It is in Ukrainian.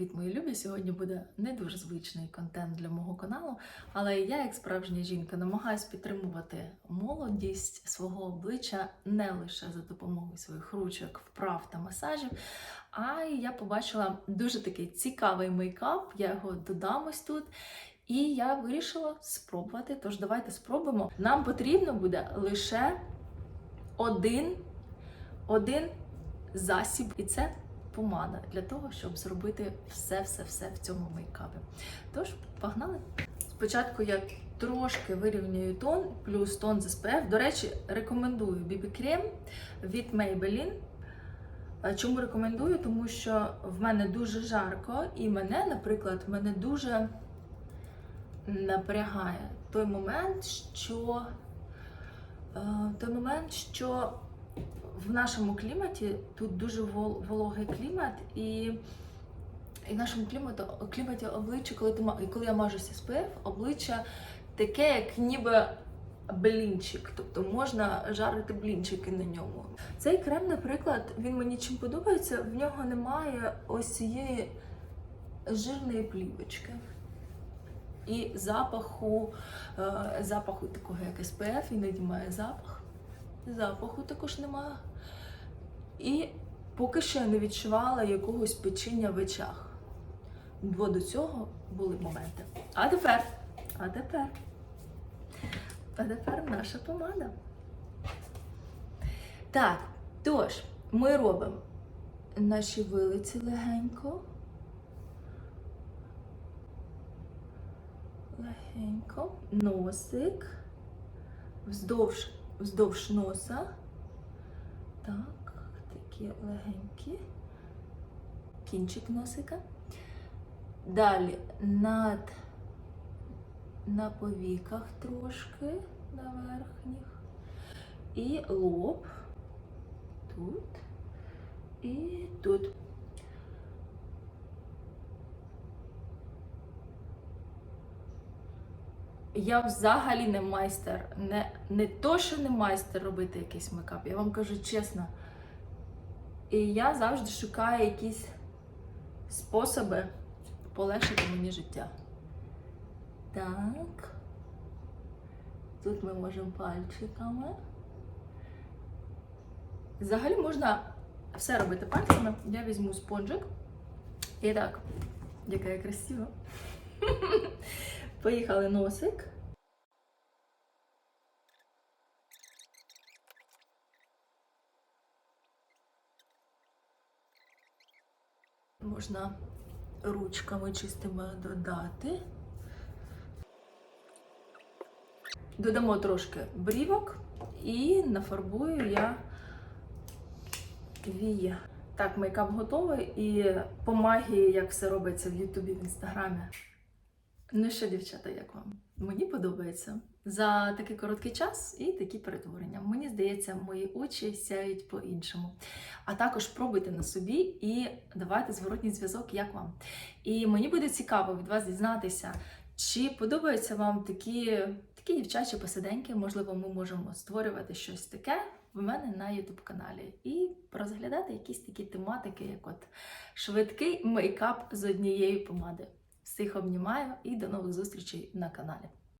Привіт, мої любі! Сьогодні буде не дуже звичний контент для мого каналу, але я, як справжня жінка, намагаюсь підтримувати молодість свого обличчя не лише за допомогою своїх ручок, вправ та масажів. А я побачила дуже такий цікавий мейкап. Я його додам ось тут. І я вирішила спробувати. Тож давайте спробуємо. Нам потрібно буде лише один, один засіб, і це помада для того, щоб зробити все-все-все в цьому мейкапі. Тож, погнали! Спочатку я трошки вирівнюю тон, плюс тон з SPF. До речі, рекомендую BB крем від Maybelline. Чому рекомендую? Тому що в мене дуже жарко, і мене, наприклад, мене дуже напрягає той момент, що е, той момент, що в нашому кліматі тут дуже вологий клімат, і, і в нашому кліматі, кліматі обличчя, коли, ти, коли я мажуся SPF, обличчя таке, як ніби блінчик, тобто можна жарити блінчики на ньому. Цей крем, наприклад, він мені чим подобається, в нього немає ось цієї жирної плівочки. І запаху, е, запаху такого як SPF, іноді має запах. Запаху також немає. І поки що я не відчувала якогось печіння в очах. Бо до цього були моменти. А тепер, а тепер, а тепер наша помада. Так, тож, ми робимо наші вилиці легенько. Легенько. Носик. Вздовж, вздовж носа. Так, такі легенькі. Кінчик носика. Далі над на повіках трошки на верхніх. І лоб. Тут. І тут. Я взагалі не майстер, не, не то, що не майстер робити якийсь мейкап, я вам кажу чесно. І я завжди шукаю якісь способи полегшити мені життя. Так. Тут ми можемо пальчиками. Взагалі можна все робити пальцями. Я візьму спонжик. І так, яка я красива. Поїхали носик. Можна ручками чистими додати. Додамо трошки брівок і нафарбую я вії. Так, мейкап готовий і по магії, як все робиться в Ютубі, в інстаграмі. Ну що, дівчата, як вам? Мені подобається за такий короткий час і такі перетворення. Мені здається, мої очі сяють по-іншому. А також пробуйте на собі і давайте зворотній зв'язок, як вам. І мені буде цікаво від вас дізнатися, чи подобаються вам такі, такі дівчачі посиденьки. Можливо, ми можемо створювати щось таке в мене на YouTube каналі і розглядати якісь такі тематики, як от швидкий мейкап з однієї помади. Всіх обнімаю і до нових зустрічей на каналі.